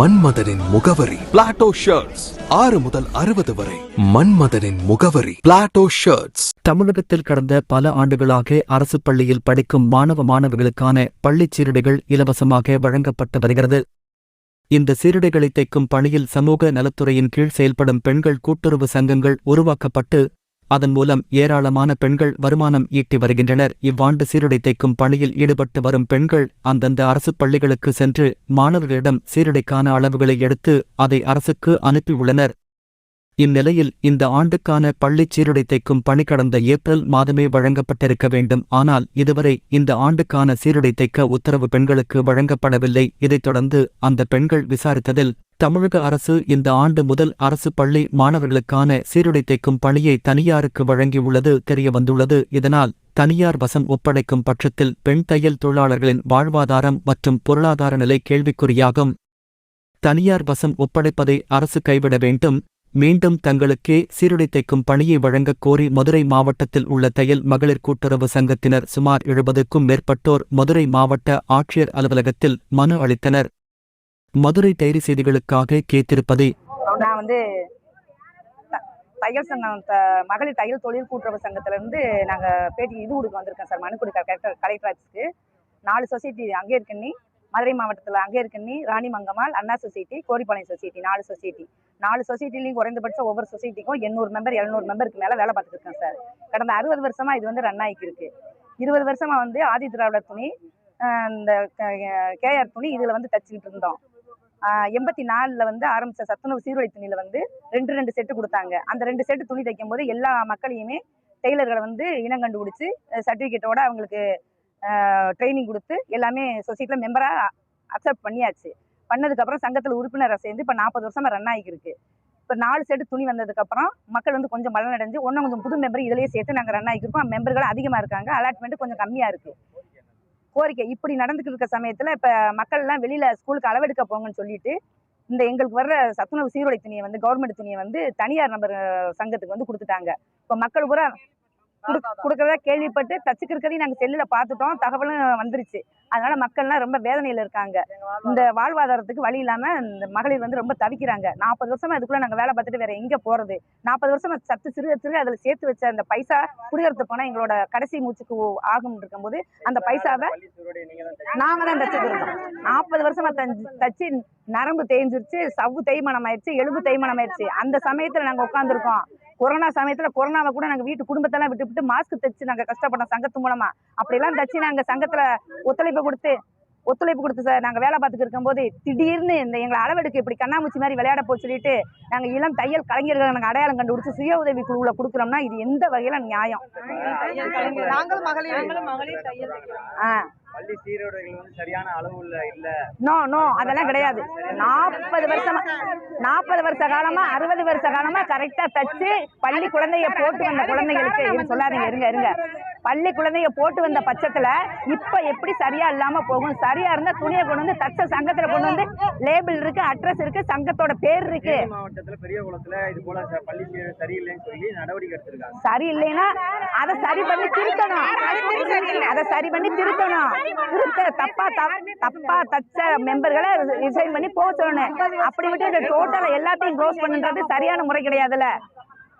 மன்மதனின் முகவரி. Plato shirts ஆறு முதல் அறுபது வரை. மன்மதனின் முகவரி. பிளாட்டோ ஷர்ட்ஸ் தமிழகத்தில் கடந்த பல ஆண்டுகளாக அரசு பள்ளியில் படிக்கும் மாணவ மாணவிகளுக்கான பள்ளிச் சீருடைகள் இலவசமாக வழங்கப்பட்டு வருகிறது. இந்த சீருடைகளை தைக்கும் பணியில் சமூக நலத்துறையின் கீழ் செயல்படும் பெண்கள் கூட்டுறவு சங்கங்கள் உருவாக்கப்பட்டு அதன் மூலம் ஏராளமான பெண்கள் வருமானம் ஈட்டி வருகின்றனர். இவ்வாண்டு சீருடை தைக்கும் பணியில் ஈடுபட்டு வரும் பெண்கள் அந்தந்த அரசு பள்ளிகளுக்கு சென்று மாணவர்களிடம் சீருடைக்கான அளவுகளை எடுத்து அதை அரசுக்கு அனுப்பியுள்ளனர் இந்நிலையில் இந்த ஆண்டுக்கான பள்ளிச் சீருடை தைக்கும் பணி கடந்த ஏப்ரல் மாதமே வழங்கப்பட்டிருக்க வேண்டும். ஆனால் இதுவரை இந்த ஆண்டுக்கான சீருடை தைக்க உத்தரவு பெண்களுக்கு வழங்கப்படவில்லை. இதைத் தொடர்ந்து அந்த பெண்கள் விசாரித்ததில் தமிழக அரசு இந்த ஆண்டு முதல் அரசு பள்ளி மாணவர்களுக்கான சீருடை தைக்கும் பணியை தனியாருக்கு வழங்கியுள்ளது தெரியவந்துள்ளது. இதனால் தனியார் வசம் ஒப்படைக்கும் பட்சத்தில் பெண் தையல் தொழிலாளர்களின் வாழ்வாதாரம் மற்றும் பொருளாதார நிலை கேள்விக்குறியாகும். தனியார் வசம் ஒப்படைப்பதை அரசு கைவிட வேண்டும். மீண்டும் தங்களுக்கே சீருடை தைக்கும் பணியை வழங்கக் கோரி மதுரை மாவட்டத்தில் உள்ள தையல் மகளிர் கூட்டுறவு சங்கத்தினர் சுமார் எழுபதுக்கும் மேற்பட்டோர் மதுரை மாவட்ட ஆட்சியர் அலுவலகத்தில் மனு அளித்தனர். மதுரை டைரி செய்திகளுக்காக கேட்டிருப்பது நான் வந்து த- தையல் சங்கம் த- மகளிர் தையல் தொழில் கூட்டுறவு சங்கத்துல இருந்து நாங்க பேட்டி இது கொடுக்க வந்திருக்கோம் சார் மனு கொடுக்க கலெக்டர் கலெக்டர் ஆஃபீஸ்க்கு. நாலு சொசைட்டி அங்கே இருக்கண்ணி மதுரை மாவட்டத்தில் அங்கே ராணி மங்கமா அண்ணா சொசைட்டி கோரிப்பாளையம் சொசைட்டி நாலு சொசைட்டி. நாலு சொசைட்டிலையும் குறைந்தபட்சம் ஒவ்வொரு சொசைட்டிக்கும் எண்ணூறு மெம்பர் எழுநூறு மெம்பருக்கு மேலே வேலை பார்த்துட்டு இருக்கேன் சார். கடந்த அறுபது வருஷமா இது வந்து ரன் ஆகிக்கு இருக்குது இருபது வருஷமா வந்து ஆதி திராவிடர் துணி இந்த கேஆர் துணி இதில் வந்து தச்சுக்கிட்டு இருந்தோம். எண்பத்தி நாலில் வந்து ஆரம்பித்த சத்துணவு சீர்வழி துணியில் வந்து ரெண்டு ரெண்டு செட்டு கொடுத்தாங்க. அந்த ரெண்டு செட்டு துணி தைக்கும் போது எல்லா மக்களையுமே டெய்லர்களை வந்து இனம் கண்டுபிடிச்சி சர்டிஃபிகேட்டோட அவங்களுக்கு ட்ரைனிங் கொடுத்து எல்லாமே சொசைட்டியில் மெம்பராக அக்செப்ட் பண்ணியாச்சு. பண்ணதுக்கப்புறம் சங்கத்தில் உறுப்பினரை சேர்ந்து இப்போ நாற்பது வருஷமாக ரன் ஆகிருக்கு இப்போ நாலு செட்டு துணி வந்ததுக்கப்புறம் மக்கள் வந்து கொஞ்சம் பலனடைஞ்சு ஒன்றும் கொஞ்சம் புது மெம்பர் இதிலேயே சேர்த்து நாங்கள் ரன் ஆகிருக்கோம் மெம்பர்கள் அதிகமாக இருக்காங்க அலாட்மெண்ட் கொஞ்சம் கம்மியாக இருக்குது கோரிக்கை. இப்படி நடந்துக்கிட்டு இருக்க சமயத்தில் இப்போ மக்கள்லாம் வெளியில் ஸ்கூலுக்கு அளவெடுக்க போங்கன்னு சொல்லிட்டு இந்த எங்களுக்கு வர்ற சத்துணவு சீருடை துணியை வந்து கவர்மெண்ட் துணியை வந்து தனியார் நபர் சங்கத்துக்கு வந்து கொடுத்துட்டாங்க. இப்போ மக்கள் பூரா கொடுக்கறதா கேள்விப்பட்டு தச்சுக்கிறதையும் நாங்கள் செல்லில் பார்த்துட்டோம். தகவலும் வந்துருச்சு. அதனால மக்கள்லாம் ரொம்ப வேதனையில் இருக்காங்க. இந்த வாழ்வாதாரத்துக்கு வழி இல்லாமல் இந்த மகளிர் வந்து ரொம்ப தவிக்கிறாங்க. நாற்பது வருஷமா இதுக்குள்ள நாங்கள் வேலை பார்த்துட்டு வேற எங்கே போகிறது நாற்பது வருஷமா சத்து சிறுக சிறுக அதில் சேர்த்து வச்ச அந்த பைசா குடியரசு போனால் எங்களோட கடைசி மூச்சுக்கு ஆகும் இருக்கும்போது அந்த பைசாவை நாங்க தான் தச்சுக்கிறோம் நாற்பது வருஷமா தஞ்சு தச்சு நரம்பு தேய்ஞ்சிருச்சு சவ்வு தேய்மானம் ஆயிடுச்சு எலும்பு தேய்மானம் ஆயிடுச்சு. அந்த சமயத்துல நாங்க உட்காந்துருக்கோம் கொரோனா சமயத்துல கொரோனாவை கூட நாங்க வீட்டு குடும்பத்தெல்லாம் விட்டு விட்டு மாஸ்க் தைச்சு நாங்க கஷ்டப்பட்டோம் சங்கத்து மூலமா. அப்படியெல்லாம் தச்சு நாங்க சங்கத்துல ஒத்துழைப்பு கொடுத்து ஒத்துழைப்பு கொடுத்து சார் நாங்க வேலை பார்த்துட்டு இருக்கும்போது திடீர்னு இந்த எங்களை அளவெடுக்க இப்படி கண்ணாமூச்சி மாதிரி விளையாட போய் சொல்லிட்டு நாங்க இளம் தையல் கலைஞர்களை நாங்க அடையாளம் கண்டுபிடிச்சு சுய உதவி குழுவுல கொடுக்குறோம்னா இது எந்த வகையில நியாயம்? நாங்கள் மகளிர் ஆ. பள்ளி சீருடைகள் வந்து சரியான அளவுல இல்ல. நோ நோ அதெல்லாம் கிடையாது. நாற்பது வருஷமா நாற்பது வருஷ காலமா அறுபது வருஷ காலமா கரெக்டா தச்சு பள்ளி குழந்தைய போட்டு வந்த குழந்தைகளுக்கு சொல்லாதீங்க இருங்க இருங்க. பள்ளி குழந்தைய போட்டு வந்த பட்சத்துல இப்ப எப்படி சரியா இல்லாம போகும்? சரியா இருந்தா துணியை கொண்டு வந்து தச்ச சங்கத்துல கொண்டு வந்து லேபிள் இருக்கு அட்ரஸ் இருக்கு சங்கத்தோட பேர் இருக்கு. தேனி மாவட்டத்துல பெரிய குளத்துல இது போல பள்ளி சரியில்லைன்னு சொல்லி நடவடிக்கை எடுத்திருக்காங்க. சரி இல்லைன்னா அதை சரி பண்ணி திருத்தணும். அதை சரி பண்ணி திருத்தணும். திருத்த தப்பா தப்- தப்பா தச்ச மெம்பர்களை ரிசைன் பண்ணி போக சொல்லணும். அப்படி விட்டு டோட்டலா எல்லாத்தையும் க்ளோஸ் பண்ணுன்றது சரியான முறை கிடையாதுல்ல.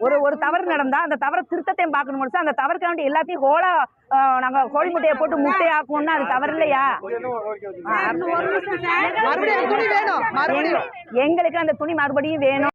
ஒரு ஒரு தவறு நடந்தா அந்த தவறை திருத்தத்தையும் பார்க்கணும் முடிச்சு அந்த தவறுக்கு வேண்டி எல்லாத்தையும் ஹோலா ஆஹ், நாங்க கோழி முட்டையை போட்டு முட்டை ஆக்குவோம்னா அது தவறு இல்லையா ஆ, மறுபடியும் துணி வேணும் மறுபடியும் எங்களுக்கு அந்த துணி மறுபடியும் வேணும்